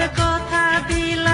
তবে কথা দিল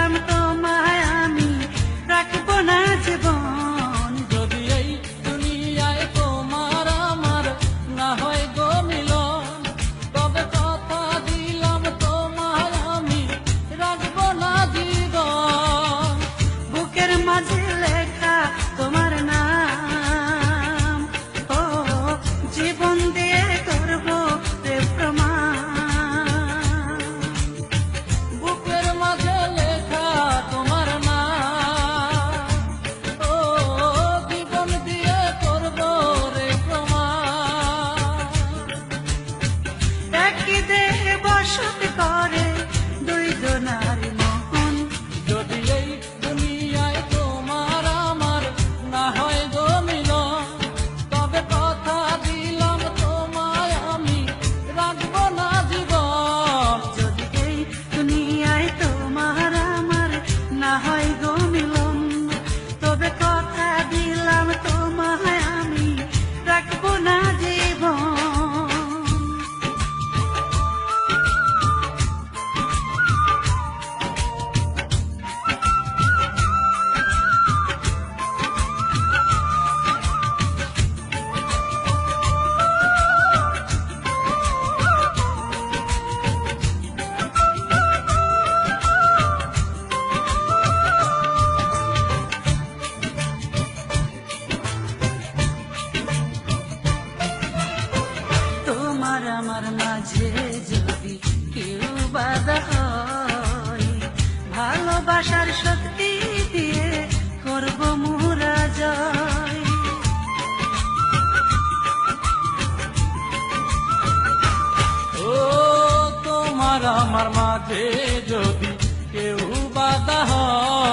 ভালোবাসার শক্তি দিয়ে করব মোরা জয়। ও তোমার আমার মাঝে যদি কেউ বাধা হয়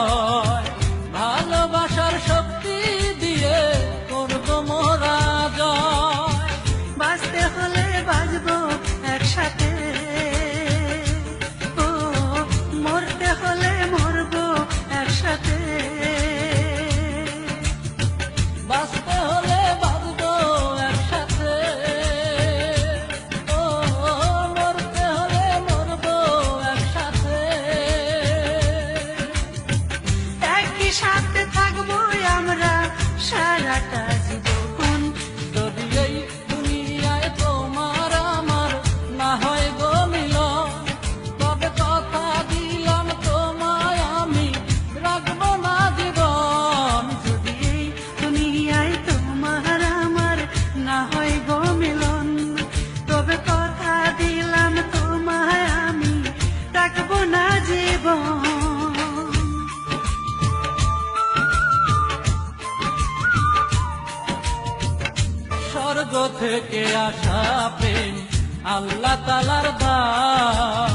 থেকে আসা প্রেম আল্লাহ তালার দান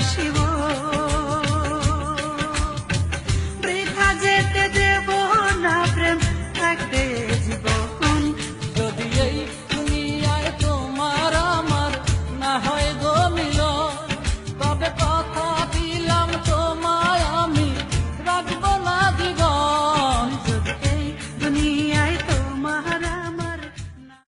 Shiva.